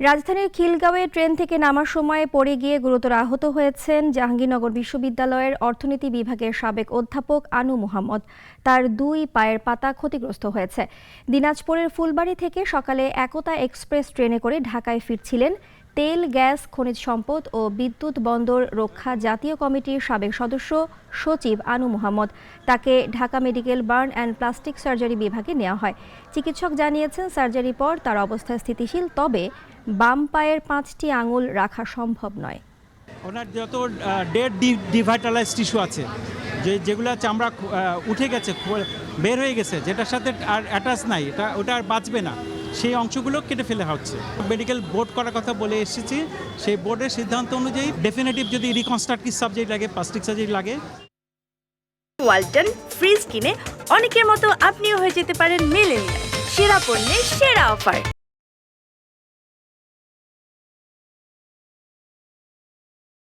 রাজধানীর খিলগাঁওয়ে ট্রেন থেকে নামার সময় পড়ে গিয়ে গুরুতর আহত হয়েছেন জাহাঙ্গীরনগর বিশ্ববিদ্যালয়ের অর্থনীতি বিভাগের সাবেক অধ্যাপক আনু মোহাম্মদ। তার দুই পায়ের পাতা ক্ষতিগ্রস্ত হয়েছে। দিনাজপুরের ফুলবাড়ি থেকে সকালে একতা এক্সপ্রেস ট্রেনে করে ঢাকায় ফিরছিলেন তেল, গ্যাস, খনিজ সম্পদ ও বিদ্যুৎ বন্দর রক্ষা জাতীয় কমিটির সাবেক সদস্য সচিব আনু মোহাম্মদ। তাকে Dhaka medical, burn and plastic surgery বিভাগে নেওয়া হয়। চিকিৎসক জানিয়েছেন সার্জারি পর তার অবস্থা স্থিতিশীল, তবে বাম পায়ের পাঁচটি আঙুল রাখা সম্ভব নয়। ওনার যত ডেড ডিভাইটালাইজ টিস্যু আছে যে যেগুলো চামড়া উঠে গেছে বের হয়ে গেছে যেটার সাথে আর অ্যাটাচ নাই এটা ওটা আর বাঁচবে না সেই অংশগুলো কেটে ফেলে হচ্ছে। মেডিকেল বোর্ড করার কথা বলে এসেছি সেই বোর্ডের সিদ্ধান্ত অনুযায়ী ডেফিনেটিভ যদি রিকনস্ট্রাকটিভ সাবজেক্ট লাগে প্লাস্টিক সার্জারি লাগে। ওয়ালটন ফ্রিজ কিনে অনেকের মতো আপনিও হয়ে যেতে পারেন মেলেনিয়া সেরা পণ্যের সেরা অফার